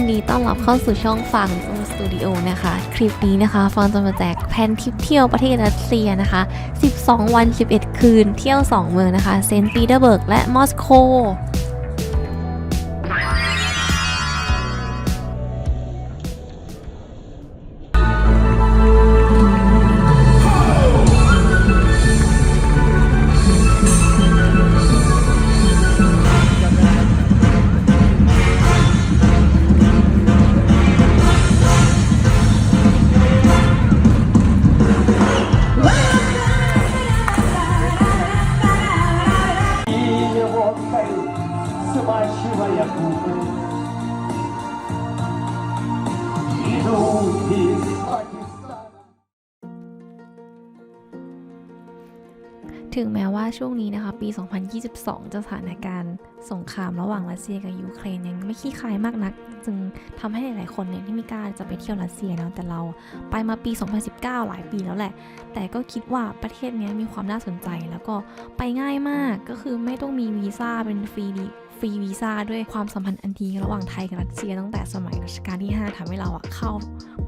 ินดีต้อนรับเข้าสู่ช่องฟังสตูดิโอนะคะ คลิปนี้นะคะ ฟังจะมาแจกแผนทริปเที่ยวประเทศรัสเซียนะคะ 12 วัน 11 คืน เที่ยว 2 เมืองนะคะ เซนต์ปีเตอร์เบิร์กและมอสโก ช่วงนี้นะคะปี 2022จะสถานการณ์สงครามระหว่างรัสเซียกับยูเครนยังไม่ขี้คายมากนัก จึงทำให้หลายๆคนเนี่ยที่ไม่กล้าจะไปเที่ยวรัสเซียนะแต่เราไปมาปี 2019 หลายปีแล้วแหละ แต่ก็คิดว่าประเทศนี้มีความน่าสนใจแล้วก็ไปง่ายมากก็คือไม่ต้องมีวีซ่าเป็นฟรี ฟรีวีซ่าด้วยความสัมพันธ์อันดีระหว่างไทยกับรัสเซียตั้งแต่สมัยรัชกาลที่ 5ทำให้เราอะเข้า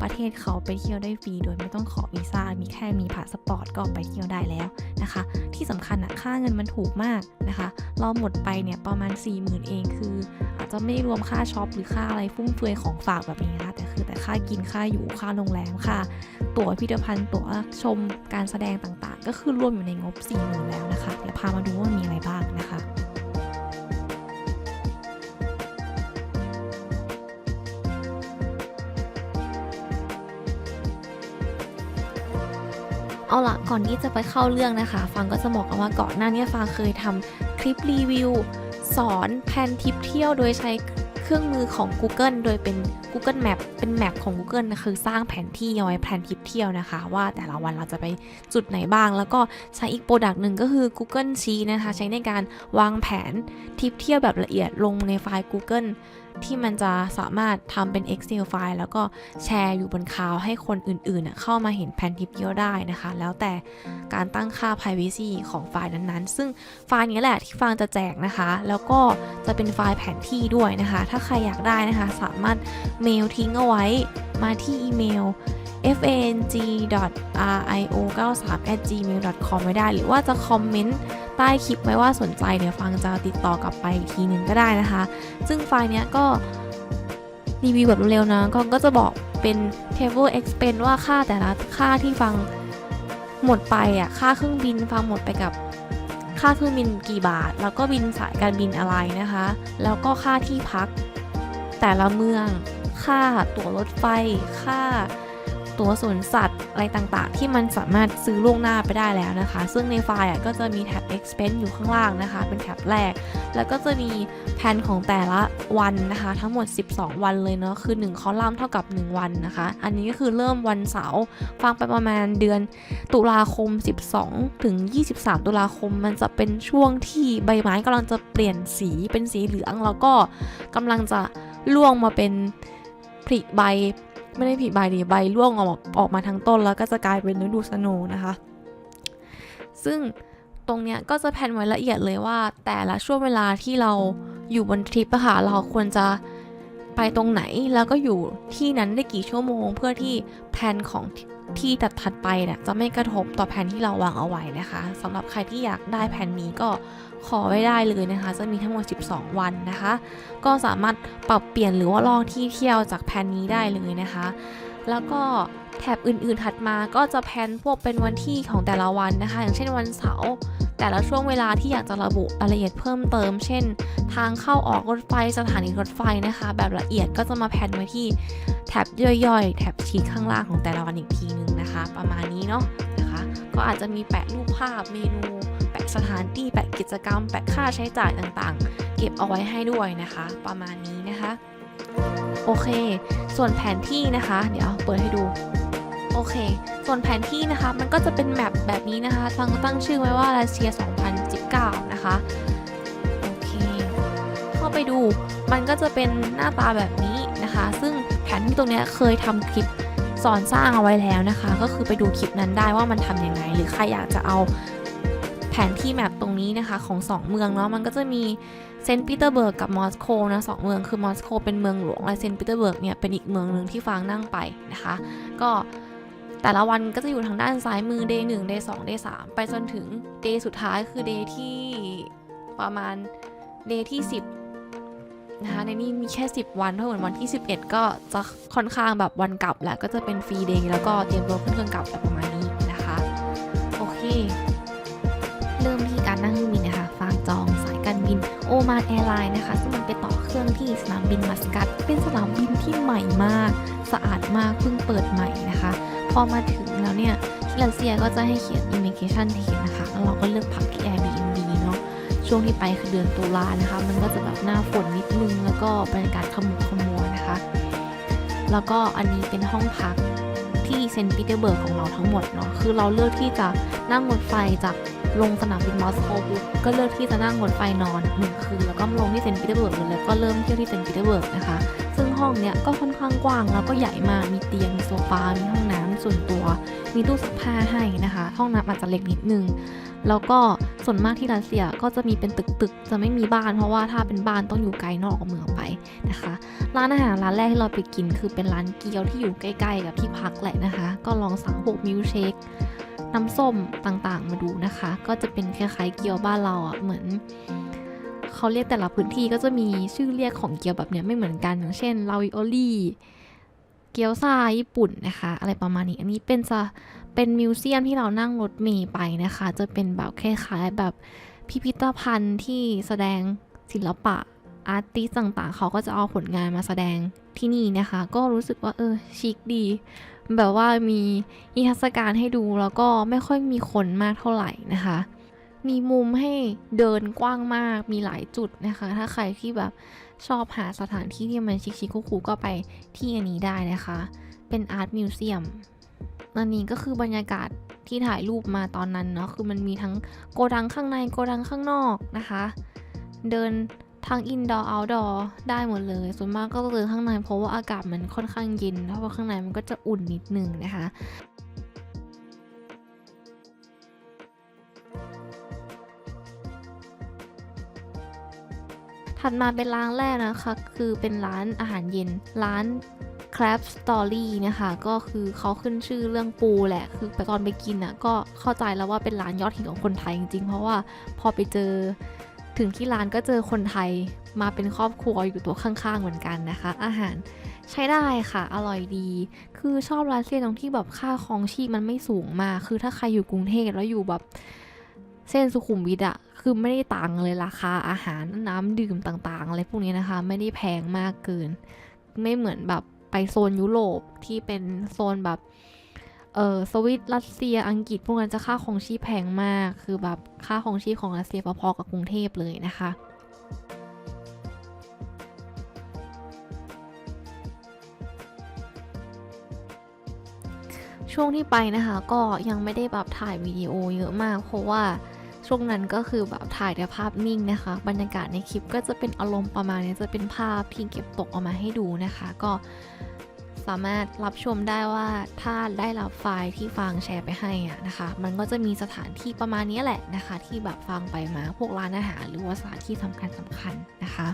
ประเทศเขาไปเที่ยวได้ฟรีโดยไม่ต้องขอวีซ่ามีแค่มีพาสปอร์ตก็ไปเที่ยวได้แล้วนะคะ ที่สำคัญอะค่าเงินมันถูกมากนะคะ เราหมดไปเนี่ยประมาณ 4 0,000 เองคือ อาจจะไม่รวมค่าช็อปหรือค่าอะไรฟุ่มเฟือยของฝากแบบนี้นะคะแต่คือแต่ค่ากินค่าอยู่ค่าโรงแรมค่าตั๋วพิพิธภัณฑ์ตั๋วชมการแสดงต่างๆ ก็คือรวมอยู่ในงบ4 0,000แล้วนะคะเดี๋ยวพามาดูว่ามีอะไรบ้างนะคะ เอาละก่อนที่จะไปเข้าเรื่องนะคะ ฟังก็จะบอกกันว่าก่อนหน้านี้ฟังเคยทำคลิปรีวิว สอนแผนทริปเที่ยวโดยใช้เครื่องมือของ Google โดยเป็น Google Map เป็นแมปของ Google นะคือสร้างแผนที่เอาไว้แผนทริปเที่ยวนะคะ ว่าแต่ละวันเราจะไปจุดไหนบ้าง แล้วก็ใช้อีกโปรดักต์หนึ่งก็คือ Google Sheet นะคะ ใช้ในการวางแผนทริปเที่ยวแบบละเอียดลงในไฟล์ Google ที่มันจะสามารถทำเป็น Excel ไฟล์แล้วก็แชร์อยู่บนคลาวให้คนอื่นๆ เข้ามาเห็นแผนทิปเยอะได้นะคะ แล้วแต่การตั้งค่า privacy ของไฟล์นั้นๆ ซึ่งไฟล์นี้แหละที่ฟางจะแจกนะคะ แล้วก็จะเป็นไฟล์แผนที่ด้วยนะคะ ถ้าใครอยากได้นะคะ สามารถเมลทิ้งเอาไว้มาที่อีเมล fang.rio93@gmail.com ไว้ได้ หรือว่าจะคอมเมนต์ใต้คลิปไว้ว่าสนใจเดี๋ยวฟังจะติดต่อกลับไปอีกทีหนึ่งก็ได้นะคะ ซึ่งไฟล์เนี้ยก็รีวิวแบบเร็วๆนะก็ก็จะบอกเป็น table expense ว่าค่าแต่ละค่าที่ฟังหมดไปอะค่าเครื่องบินฟังหมดไปกับค่าเครื่องบินกี่บาท แล้วก็บินสายการบินอะไรนะคะ แล้วก็ค่าที่พัก แต่ละเมือง ค่าตั๋วรถไฟ ค่า ตั๋วสวนสัตว์อะไรต่างๆ ที่มันสามารถซื้อล่วงหน้าไปได้แล้วนะคะ ซึ่งในไฟล์ก็จะมีแท็บ expense อยู่ข้างล่างนะคะ เป็นแท็บแรก แล้วก็จะมีแผนของแต่ละวันนะคะ ทั้งหมด 12 วันเลยเนาะ คือ 1 คอลัมน์เท่ากับ 1 วันนะคะ อันนี้ก็คือเริ่มวันเสาร์ฟังไปประมาณเดือนตุลาคม 12 ถึง 23 ตุลาคม มันจะเป็นช่วงที่ใบไม้กำลังจะเปลี่ยนสีเป็นสีเหลือง แล้วก็กำลังจะร่วงมาเป็นผลิใบ ไม่ได้ผลิใบดีใบร่วงออกออกมาทั้งต้น แล้วก็จะกลายเป็นฤดูสโนนะคะ ซึ่งตรงเนี้ยก็จะแผนไว้ละเอียดเลยว่า แต่ละช่วงเวลาที่เราอยู่บนทริปอะค่ะเราควรจะไปตรงไหนแล้วก็อยู่ที่นั้นได้กี่ชั่วโมง เพื่อที่แผนของที่ตัดถัดไปเนี่ยจะไม่กระทบต่อแผนที่เราวางเอาไว้นะคะสำหรับใครที่อยากได้แผนนี้ก็ ขอไว้ได้เลยนะคะ จะมีทั้งหมด 12 วันนะคะ ก็สามารถปรับเปลี่ยนหรือว่าลองที่เที่ยวจากแผนนี้ได้เลยนะคะ แล้วก็แท็บอื่นๆถัดมาก็จะแพลนพวกเป็นวันที่ของแต่ละวันนะคะ อย่างเช่นวันเสาร์แต่ละช่วงเวลาที่อยากจะระบุรายละเอียดเพิ่มเติม เช่น ทางเข้าออกรถไฟสถานีรถไฟนะคะ แบบละเอียดก็จะมาแพลนไว้ที่แท็บย่อยๆแท็บชีทข้างล่างของแต่ละวันอีกทีนึงนะคะ ประมาณนี้เนาะนะคะ ก็อาจจะมีแปะรูปภาพเมนู สถานที่แปะกิจกรรม แปะค่าใช้จ่ายต่างๆ เก็บเอาไว้ให้ด้วยนะคะ ประมาณนี้นะคะ โอเค ส่วนแผนที่นะคะ เดี๋ยวเปิดให้ดูโอเค ส่วนแผนที่นะคะ มันก็จะเป็นแมปแบบนี้นะคะตั้งตั้งชื่อไว้ว่ารัสเซีย 2019 นะคะ โอเค เข้าไปดู มันก็จะเป็นหน้าตาแบบนี้นะคะ ซึ่งแผนที่ตรงเนี้ยเคยทำคลิปสอนสร้างเอาไว้แล้วนะคะ ก็คือไปดูคลิปนั้นได้ว่ามันทำยังไง หรือใครอยากจะเอา แผนที่แมปตรงนี้นะคะของสองเมืองเนาะมันก็จะมีเซนต์ปีเตอร์เบิร์กกับมอสโกนะสองเมืองคือมอสโกเป็นเมืองหลวงและเซนต์ปีเตอร์เบิร์กเนี่ยเป็นอีกเมืองหนึ่งที่ฟางนั่งไปนะคะ ก็แต่ละวันก็จะอยู่ทางด้านซ้ายมือ day 1 day 2 day 3 ไปจนถึง day สุดท้ายคือ day ที่ประมาณ day ที่ 10 นะคะในนี้มีแค่ 10 วันเพราะเหมือนวันที่ 11 ก็จะค่อนข้างแบบวันกลับแหละก็จะเป็นฟรีเดย์แล้วก็เตรียมตัวขึ้นเครื่องกลับแบบประมาณนี้นะคะ โอเค โอมานแอร์ไลน์นะคะ ซึ่งมันไปต่อเครื่องที่สนามบินมัสกัต เป็นสนามบินที่ใหม่มาก สะอาดมาก เพิ่งเปิดใหม่นะคะ พอมาถึงแล้วเนี่ย ที่รัสเซียก็จะให้เขียน immigration ticket นะคะ แล้วเราก็เลือกพักที่ Airbnb เนาะ ช่วงที่ไปคือเดือนตุลานะคะ มันก็จะแบบหน้าฝนนิดนึง แล้วก็บรรยากาศขมุกขมัวนะคะ แล้วก็อันนี้เป็นห้องพัก ที่เซนต์ปีเตอร์เบิร์กของเราทั้งหมดเนาะคือเราเลือกที่จะนั่งรถไฟจากลงสนามบินมอสโกปุ๊บก็เลือกที่จะนั่งรถไฟนอนหนึ่งคืนแล้วก็ลงที่เซนต์ปีเตอร์เบิร์กเลยแล้วก็เริ่มเที่ยวที่เซนต์ปีเตอร์เบิร์กนะคะ ซึ่งห้องเนี้ยก็ค่อนข้างกว้างแล้วก็ใหญ่มากมีเตียงมีโซฟา มีห้องน้ำ ส่วนตัว มีตู้ซักผ้าให้นะคะ ห้องน้ำอาจจะเล็กนิดนึง แล้วก็ส่วนมากที่รัสเซียก็จะมีเป็นตึกๆ จะไม่มีบ้าน เพราะว่าถ้าเป็นบ้านต้องอยู่ไกลนอกเมืองไปนะคะ ร้านอาหารร้านแรกที่เราไปกินคือเป็นร้านเกี๊ยวที่อยู่ใกล้ๆ กับที่พักแหละนะคะ ก็ลองสั่งพวกมิลเชคน้ำส้มต่างๆ มาดูนะคะ ก็จะเป็นคล้ายๆเกี๊ยวบ้านเราอะ่ะเหมือนเขาเรียกแต่ละพื้นที่ก็จะมีชื่อเรียกของเกี๊ยวแบบเนี้ยไม่เหมือนกันอย่างเช่นลาวิโอลี่ เกี๊ยวซาญี่ปุ่นนะคะ อะไรประมาณนี้ อันนี้เป็นจะเป็นมิวเซียมที่เรานั่งรถเมล์ไปนะคะ จะเป็นแบบคล้ายๆแบบพิพิธภัณฑ์ที่แสดงศิลปะอาร์ติสต่างๆ เขาก็จะเอาผลงานมาแสดงที่นี่นะคะ ก็รู้สึกว่าเออชิคดี แบบว่ามีนิทรรศการให้ดูแล้วก็ไม่ค่อยมีคนมากเท่าไหร่นะคะ มีมุมให้เดินกว้างมากมีหลายจุดนะคะ ถ้าใครที่แบบ ชอบหาสถานที่ที่มันชิคๆคูลๆก็ไปที่อันนี้ได้นะคะ เป็นอาร์ตมิวเซียมอันนี้ก็คือบรรยากาศที่ถ่ายรูปมาตอนนั้นเนาะคือมันมีทั้งโกดังข้างในโกดังข้างนอกนะคะ เดินทั้งอินดอร์เอาท์ดอร์ได้หมดเลย ส่วนมากก็เดินข้างในเพราะว่าอากาศมันค่อนข้างเย็นเพราะว่าข้างในมันก็จะอุ่นนิดนึงนะคะ ถัดมาเป็นร้านแรกนะคะ คือเป็นร้านอาหารเย็น ร้าน Crab Story นะคะ ก็คือเขาขึ้นชื่อเรื่องปูแหละ คือไปตอนไปกินอะก็เข้าใจแล้วว่าเป็นร้านยอดฮิตของคนไทยจริงๆ เพราะว่าพอไปเจอถึงที่ร้านก็เจอคนไทยมาเป็นครอบครัวอยู่ตัวข้างๆเหมือนกันนะคะ อาหารใช้ได้ค่ะ อร่อยดี คือชอบร้านเซียตรงที่แบบค่าครองชีพมันไม่สูงมาก คือถ้าใครอยู่กรุงเทพแล้วอยู่แบบเส้นสุขุมวิทอะ คือไม่ได้ต่างเลยราคาอาหารน้ำดื่มต่างๆอะไรพวกนี้นะคะ ไม่ได้แพงมากเกิน ไม่เหมือนแบบไปโซนยุโรปที่เป็นโซนแบบเออสวิตรัสเซียอังกฤษพวกนั้นจะค่าของชีพแพงมาก คือแบบค่าของชีพของรัสเซียพอๆกับกรุงเทพเลยนะคะช่วงที่ไปนะคะก็ยังไม่ได้แบบถ่ายวิดีโอเยอะมาก เพราะว่า ช่วงนั้นก็คือแบบถ่ายแต่ภาพนิ่งนะคะ บรรยากาศในคลิปก็จะเป็นอารมณ์ประมาณนี้จะเป็นภาพที่เก็บตกออกมาให้ดูนะคะ ก็สามารถรับชมได้ว่าถ้าได้รับไฟล์ที่ฟางแชร์ไปให้อะนะคะ มันก็จะมีสถานที่ประมาณนี้แหละนะคะ ที่แบบฟางไปมาพวกร้านอาหารหรือว่าสถานที่สำคัญสำคัญนะคะ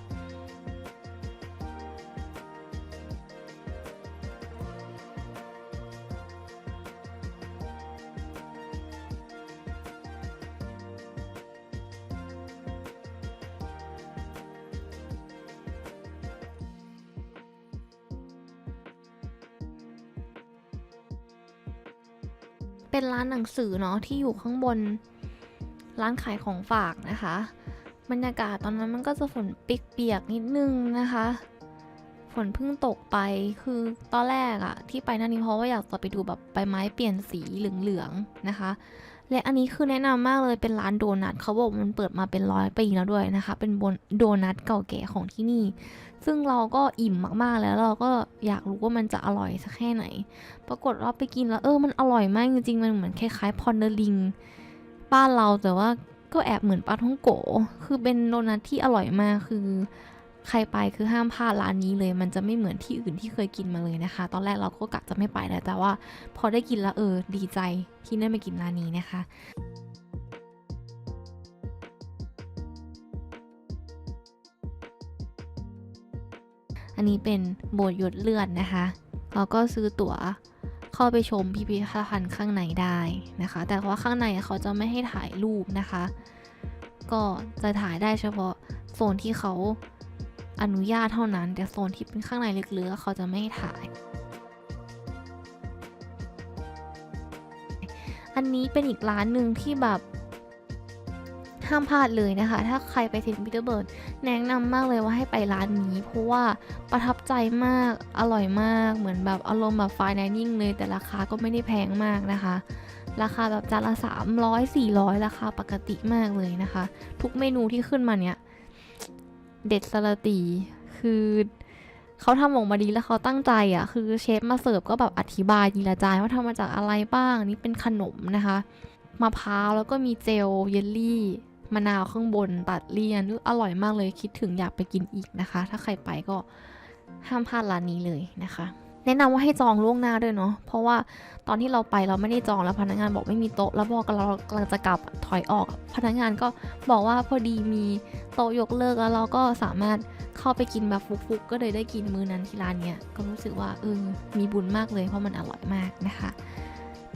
เป็นร้านหนังสือเนาะที่อยู่ข้างบนร้านขายของฝากนะคะ บรรยากาศตอนนั้นมันก็จะฝนเปียกๆนิดนึงนะคะ ฝนเพิ่งตกไปคือตอนแรกอะที่ไปนั่นนี่เพราะว่าอยากจะไปดูแบบใบไม้เปลี่ยนสีเหลืองๆนะคะ และอันนี้คือแนะนำมากเลยเป็นร้านโดนัทเขาบอกมันเปิดมาเป็นร้อยปีแล้วด้วยนะคะ เป็นบนโดนัทเก่าแก่ของที่นี่ ซึ่งเราก็อิ่มมากๆแล้วเราก็อยากรู้ว่ามันจะอร่อยสักแค่ไหน ปรากฏว่าไปกินแล้วเออมันอร่อยมากจริงๆ มันเหมือนคล้ายๆพอนเดอร์ลิงบ้านเราแต่ว่าก็แอบเหมือนปลาท่องโก คือเป็นโดนัทที่อร่อยมากคือ ใครไปคือห้ามพลาดร้านนี้เลย มันจะไม่เหมือนที่อื่นที่เคยกินมาเลยนะคะ ตอนแรกเราก็กะจะไม่ไปนะแต่ว่าพอได้กินแล้วเออดีใจที่ได้มากินร้านนี้นะคะอันนี้เป็นโบสหยดเลือดนะคะ เราก็ซื้อตั๋วเข้าไปชมพิพิธภัณฑ์ข้างในได้นะคะ แต่ว่าข้างในเขาจะไม่ให้ถ่ายรูปนะคะ ก็จะถ่ายได้เฉพาะโซนที่เขา อนุญาตเท่านั้น แต่โซนที่เป็นข้างในลึกๆเขาจะไม่ถ่าย อันนี้เป็นอีกร้านหนึ่งที่แบบห้ามพลาดเลยนะคะ ถ้าใครไปเซนต์ปีเตอร์เบิร์กแนะนำมากเลยว่าให้ไปร้านนี้ เพราะว่าประทับใจมาก อร่อยมาก เหมือนแบบอารมณ์แบบฟายดิเนิ่งเลย แต่ราคาก็ไม่ได้แพงมากนะคะ ราคาแบบจานละ300 400 ราคาปกติมากเลยนะคะ ทุกเมนูที่ขึ้นมาเนี่ย เด็ดสลตีคือเขาทำออกมาดีแล้วเขาตั้งใจอะ่ะ คือเชฟมาเสิร์ฟก็แบบอธิบายยีละจายว่าทำมาจากอะไรบ้าง นี่เป็นขนมนะคะมะพร้าวแล้วก็มีเจลเยลลี่มะนาวข้างบนตัดเลี่ยนอร่อยมากเลยคิดถึงอยากไปกินอีกนะคะ ถ้าใครไปก็ห้ามพลาดร้านนี้เลยนะคะ แนะนำว่าให้จองล่วงหน้าด้วยเนาะเพราะว่าตอนที่เราไปเราไม่ได้จองแล้วพนักงานบอกไม่มีโต๊ะ แล้วพอเรากำลังจะกลับถอยออก พนักงานก็บอกว่าพอดีมีโต๊ะยกเลิกแล้วเราก็สามารถเข้าไปกินแบบฟุกๆก็เลยได้กินมื้อนั้นที่ร้านเนี้ยก็รู้สึกว่าเออมีบุญมากเลยเพราะมันอร่อยมากนะคะ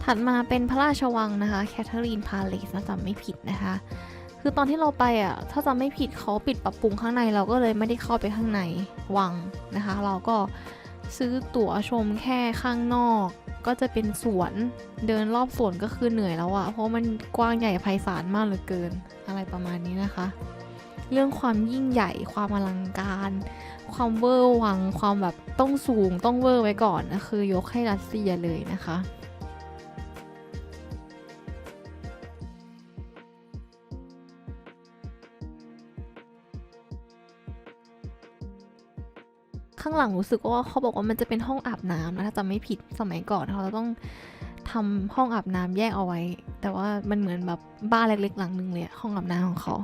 ถัดมาเป็นพระราชวังนะคะแคทเธอรีนพาเลสนะจำไม่ผิดนะคะคือตอนที่เราไปอะ ถ้าจำไม่ผิดเขาปิดปรับปรุงข้างในเราก็เลยไม่ได้เข้าไปข้างในวังนะคะ เราก็ ซื้อตั๋วชมแค่ข้างนอก ก็จะเป็นสวน เดินรอบสวนก็คือเหนื่อยแล้วอะเพราะมันกว้างใหญ่ไพศาลมากเหลือเกิน อะไรประมาณนี้นะคะ เรื่องความยิ่งใหญ่ความอลังการ ความเวอร์วัง ความแบบต้องสูงต้องเวอร์ไว้ก่อนนะคือยกให้รัสเซียเลยนะคะางหลังรู้สึกว่าเขาบอกว่ามันจะเป็นห้องอาบน้ำนะถ้าจำไม่ผิดสมัยก่อนเขาจะต้องทำห้องอาบน้ำแยกเอาไว้ แต่ว่ามันเหมือนแบบบ้านเล็กๆหลังหนึ่งเลยห้องอาบน้ำของเขา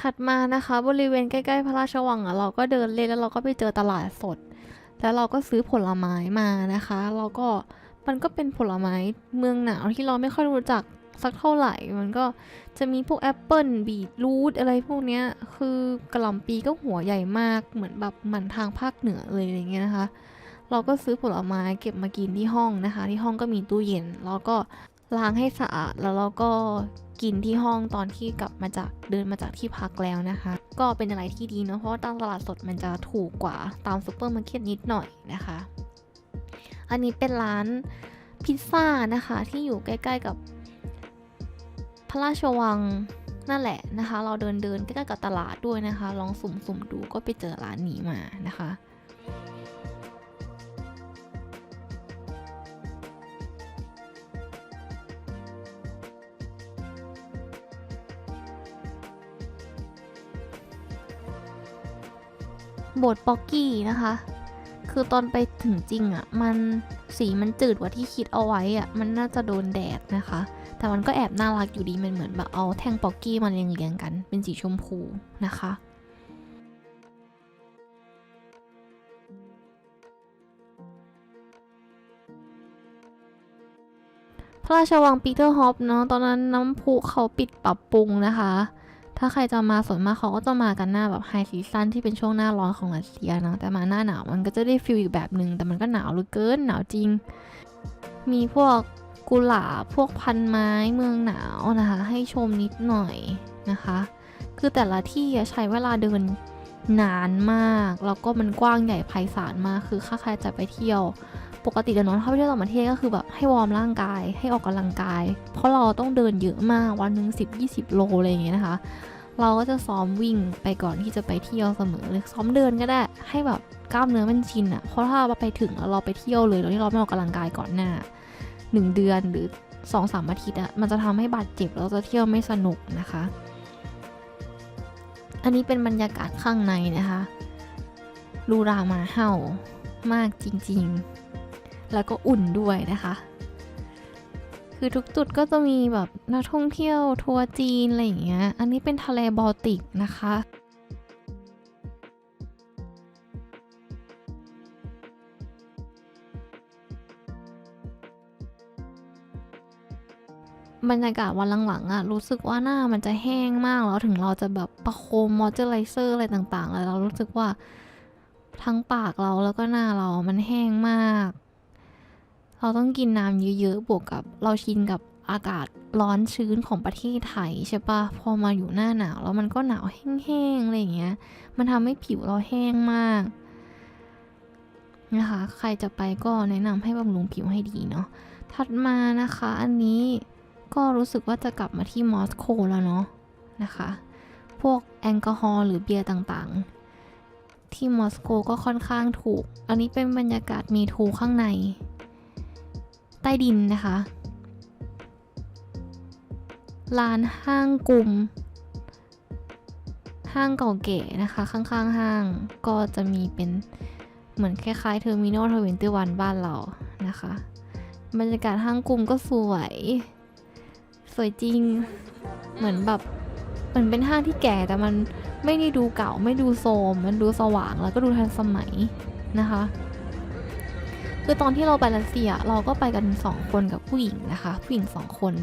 ถัดมานะคะบริเวณใกล้ๆพระราชวังอะเราก็เดินเล่นแล้วเราก็ไปเจอตลาดสด แล้วเราก็ซื้อผลไม้มานะคะแล้วก็ มันก็เป็นผลไม้เมืองหนาวที่เราไม่ค่อยรู้จักสักเท่าไหร่ มันก็จะมีพวกแอปเปิลบีทรูทอะไรพวกเนี้ย คือกระหล่ำปีก็หัวใหญ่มาก เหมือนแบบหมือนทางภาคเหนือเลยอย่างเงี้ยนะคะ เราก็ซื้อผลไม้เก็บมากินที่ห้องนะคะ ที่ห้องก็มีตู้เย็น แล้วก็ล้างให้สะอาด แล้วเราก็กินที่ห้องตอนที่กลับมาจากเดินมาจากที่พักแล้วนะคะ ก็เป็นอะไรที่ดีเนาะ เพราะว่าตามตลาดสดมันจะถูกกว่าตามซูเปอร์มาร์เก็ตนิดหน่อยนะคะ อันนี้เป็นร้านพิซซ่านะคะ ที่อยู่ใกล้ๆกับพระราชวังนั่นแหละนะคะ เราเดินเดินๆใกล้ๆกับตลาดด้วยนะคะ ลองสุ่มๆดูก็ไปเจอร้านนี้มานะคะ โบทป๊อกกี้นะคะ คือตอนไปถึงจริงอะ่ะ มันสีมันจืดกว่าที่คิดเอาไว้อะ่ะ มันน่าจะโดนแดดนะคะ แต่มันก็แอบน่ารักอยู่ดีมันเหมือนแบบเอาแท่งป๊อกกี้มาเรียงๆกัน เป็นสีชมพูนะคะพระราชวังปีเตอร์ฮอปเนาะตอนนั้นน้ำพุเขาปิดปรับปรุงนะคะ ถ้าใครจะมาส่วนมากเขาก็จะมากันหน้าแบบไฮซีซันที่เป็นช่วงหน้าร้อนของรัสเซียเนาะแต่มาหน้าหนาวมันก็จะได้ฟิลอีกแบบหนึ่งแต่มันก็หนาวเหลือเกินหนาวจริง มีพวกกุหลาบพวกพันไม้เมืองหนาวนะคะ ให้ชมนิดหน่อยนะคะ คือแต่ละที่ใช้เวลาเดินนานมาก แล้วก็มันกว้างใหญ่ไพศาลมากคือถ้าใครจะไปเที่ยว ปกติเดี๋ยวน้องถ้าไปเที่ยวต่างประเทศก็คือแบบให้วอร์มร่างกาย ให้ออกกำลังกาย เพราะเราต้องเดินเยอะมากวันหนึ่ง10-20 โลอะไรอย่างเงี้ยนะคะ เราก็จะซ้อมวิ่งไปก่อนที่จะไปเที่ยวเสมอเลยซ้อมเดินก็ได้ ให้แบบกล้ามเนื้อมันชินอะ่ะเพราะถ้าเราไปถึงแล้วเราไปเที่ยวเลยโดยที่เราไม่ออกกำลังกายก่อนหน้าหนึ่งเดือนหรือสองสามอาทิตย์อะ่ะมันจะทำให้บาดเจ็บแล้วจะเที่ยวไม่สนุกนะคะ อันนี้เป็นบรรยากาศข้างในนะคะลูรามาเห่ามากจริง ๆ แล้วก็อุ่นด้วยนะคะ คือทุกจุดก็จะมีแบบนักท่องเที่ยวทัวร์จีนอะไรอย่างเงี้ย อันนี้เป็นทะเลบอลติกนะคะบรรยากาศวันหลังๆอะรู้สึกว่าหน้ามันจะแห้งมากแล้วถึงเราจะแบบประโคมมอยเจอร์ไรเซอร์อะไรต่างๆแล้วเรารู้สึกว่าทั้งปากเราแล้วก็หน้าเรามันแห้งมาก เราต้องกินน้ำเยอะๆ บวกกับเราชินกับอากาศร้อนชื้นของประเทศไทยใช่ปะพอมาอยู่หน้าหนาวแล้วมันก็หนาวแห้งๆอะไรอย่างเงี้ย มันทำให้ผิวเราแห้งมากนะคะ ใครจะไปก็แนะนำให้บำรุงผิวให้ดีเนาะ ถัดมานะคะ อันนี้ก็รู้สึกว่าจะกลับมาที่มอสโกแล้วเนาะนะคะ พวกแอลกอฮอล์หรือเบียร์ต่างๆ ที่มอสโกก็ค่อนข้างถูก อันนี้เป็นบรรยากาศมีทูข้างใน ใต้ดินนะคะร้านห้างกลุ่มห้างเก่าเก๋นะคะ ข้างๆ ห้างก็จะมีเป็นเหมือนคล้ายๆเทอร์มินอลทเวนตี้วันบ้านเรานะคะ บรรยากาศห้างกลุ่มก็สวย สวยจริง เหมือนแบบเหมือนเป็นห้างที่แก่แต่มันไม่ได้ดูเก่าไม่ดูโทรมมันดูสว่างแล้วก็ดูทันสมัยนะคะ คือตอนที่เราไปรัสเซียเราก็ไปกันสองคนกับผู้หญิงนะคะ ผู้หญิงสองคน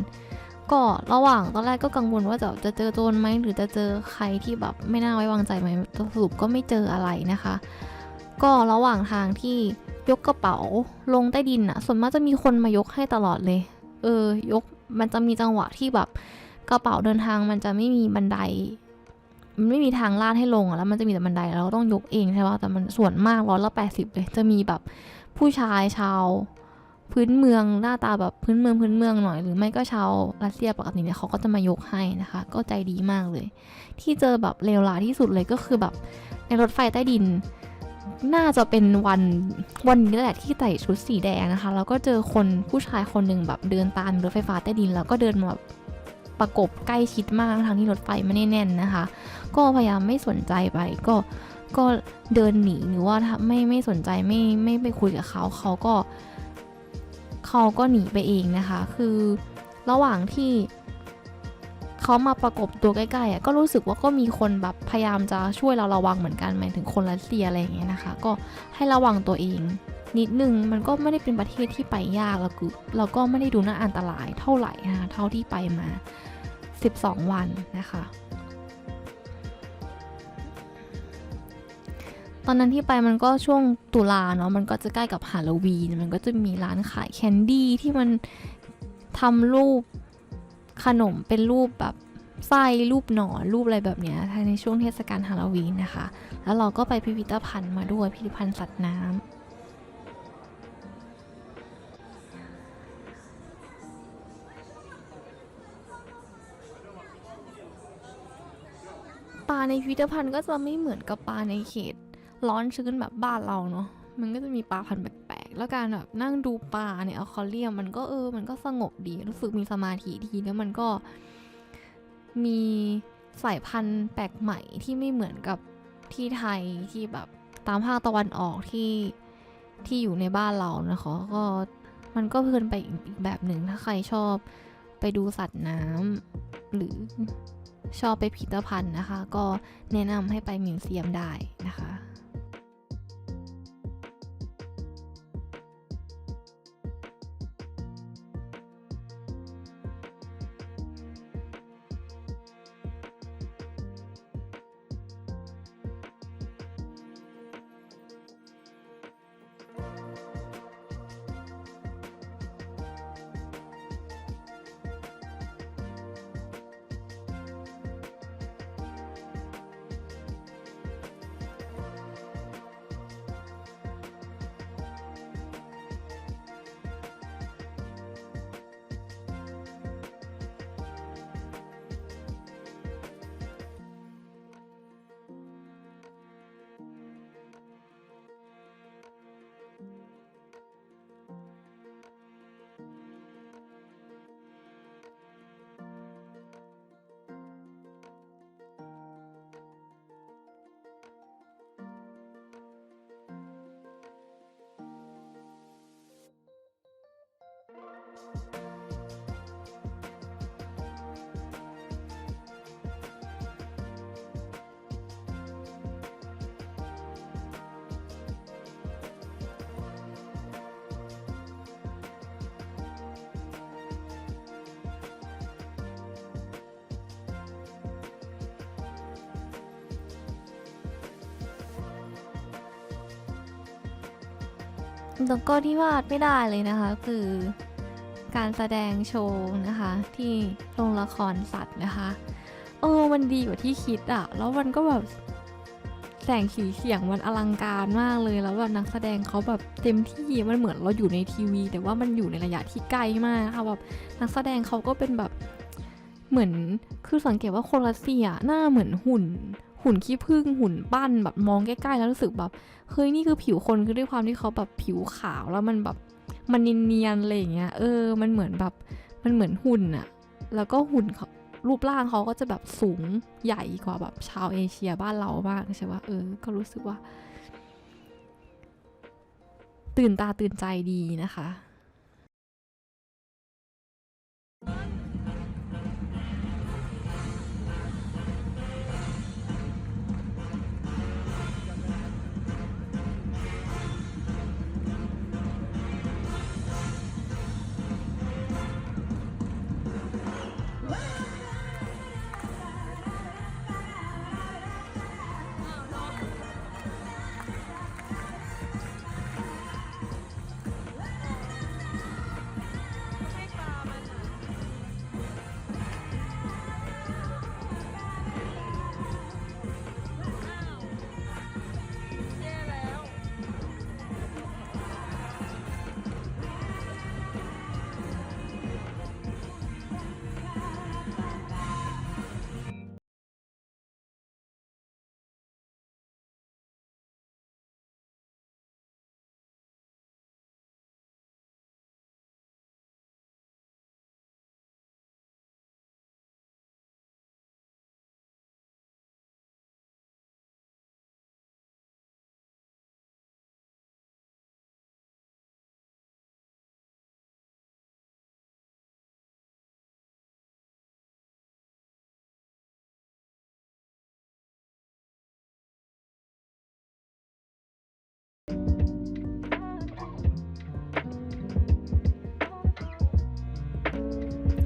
ก็ระหว่างตอนแรกก็กังวลว่าจะจะเจอโจรไหมหรือจะเจอใครที่แบบไม่น่าไว้วางใจไหมสรุปก็ไม่เจออะไรนะคะ ก็ระหว่างทางที่ยกกระเป๋าลงใต้ดินอะส่วนมากจะมีคนมายกให้ตลอดเลย เออยกมันจะมีจังหวะที่แบบกระเป๋าเดินทางมันจะไม่มีบันได มันไม่มีทางลาดให้ลงอะแล้วมันจะมีแต่บันไดแล้วต้องยกเองใช่ปะแต่มันส่วนมากร้อยละแปดสิบเลยจะมีแบบ ผู้ชายชาว พื้นเมืองหน้าตาแบบพื้นเมืองพื้นเมืองหน่อย หรือไม่ก็ชาวรัสเซียปกติเนี่ยเขาก็จะมายกให้นะคะ ก็ใจดีมากเลย ที่เจอแบบเลวร้ายที่สุดเลยก็คือแบบในรถไฟใต้ดิน น่าจะเป็นวันวันนี้แหละที่ใส่ชุดสีแดงนะคะแล้วก็เจอคนผู้ชายคนหนึ่งแบบเดินตามรถไฟฟ้าใต้ดิน แล้วก็เดินมาแบบประกบใกล้ชิดมากทางที่รถไฟไม่แน่นนะคะ ก็พยายามไม่สนใจไปก็ ก็เดินหนีหรือว่าถ้าไม่ไม่สนใจไม่ไม่ไปคุยกับเขาเขาก็เขาก็หนีไปเองนะคะ คือระหว่างที่เขามาประกบตัวใกล้ๆอะก็รู้สึกว่าก็มีคนแบบพยายามจะช่วยเราระวังเหมือนกันหมายถึงคนรัสเซียอะไรอย่างเงี้ยนะคะ ก็ให้ระวังตัวเองนิดนึงมันก็ไม่ได้เป็นประเทศที่ไปยากแล้วก็เราก็ไม่ได้ดูน่าอันตรายเท่าไหร่นะคะเท่าที่ไปมา 12 วันนะคะ อนนั้นที่ไปมันก็ช่วงตุลาเนาะมันก็จะใกล้กับฮาโลวีนมันก็จะมีร้านขายแคนดี้ที่มันทำรูปขนมเป็นรูปแบบไส้รูปหนอนรูปอะไรแบบเนี้ยในช่วงเทศกาลฮาโลวีนนะคะ แล้วเราก็ไปพิพิธภัณฑ์มาด้วยพิพิธภัณฑ์สัตว์น้ำปลาในพิพิธภัณฑ์ก็จะไม่เหมือนกับปลาในเขต ร้อนชื้นแบบบ้านเราเนาะมันก็จะมีปลาพันธุ์แปลกๆ แล้วการแบบนั่งดูปลาในอควาเรียมมันก็เออ มันก็สงบดี รู้สึกมีสมาธิดีแล้วมันก็มีสายพันธุ์แปลกใหม่ที่ไม่เหมือนกับที่ไทยที่แบบตามภาคตะวันออกที่ที่อยู่ในบ้านเรานะคะก็มันก็เพลินไปอีกแบบหนึ่งถ้าใครชอบไปดูสัตว์น้ำหรือชอบไปพิพิธภัณฑ์นะคะ ก็แนะนำให้ไปมิวเซียมได้นะคะ แล้วกที่วาดไม่ได้เลยนะคะ คือ การแสดงโชว์นะคะ ที่โรงละครสัตว์นะคะ เออมันดีกว่าที่คิดอะแล้วมันก็แบบแสงสีเสียงมันอลังการมากเลยแล้วแบบนักแสดงเขาแบบเต็มที่มันเหมือนเราอยู่ในทีวี แต่ว่ามันอยู่ในระยะที่ไกลมากค่ะแบบนักแสดงเขาก็เป็นแบบเหมือนคือสังเกตว่าคนรัสเซียหน้าเหมือนหุ่น หุ่นขี้ผึ้งหุ่นปั้นแบบมองใกล้ๆแล้วรู้สึกแบบเฮ้ยนี่คือผิวคนคือด้วยความที่เขาแบบผิวขาวแล้วมันแบบ มันเนียนๆอะไรอย่างเงี้ยเออ มันเหมือนแบบมันเหมือนหุ่นอะแล้วก็หุ่นเขารูปร่างเขาก็จะแบบสูงใหญ่กว่าแบบชาวเอเชียบ้านเรามากใช่ปะเออ ก็รู้สึกว่า ตื่นตาตื่นใจดีนะคะ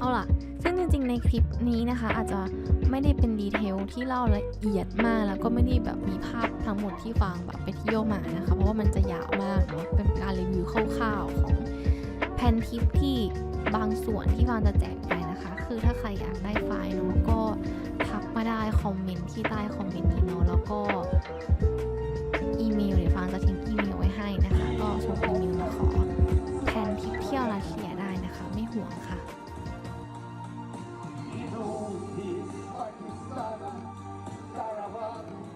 เอาล่ะ ซึ่งจริงๆ ในคลิปนี้นะคะ อาจจะไม่ได้เป็นดีเทลที่เล่าละเอียดมาก แล้วก็ไม่ได้แบบมีภาพทั้งหมดที่ฟังแบบไปเที่ยวมานะคะ เพราะว่ามันจะยาวมากเนาะเป็นการรีวิวคร่าวๆของแผนทิปที่บางส่วนที่ฟังจะแจกไปนะคะ คือถ้าใครอยากได้ไฟล์เนาะก็ทักมาได้คอมเมนต์ที่ใต้คอมเมนต์นี้เนาะแล้วก็อีเมลเดี๋ยวฟังจะทิ้งอีเมลไว้ให้นะคะ ก็ส่งอีเมลมาขอแผนทิปเที่ยวรัสเซียได้นะคะ ไม่ห่วงค่ะ Sarah, Sarawak.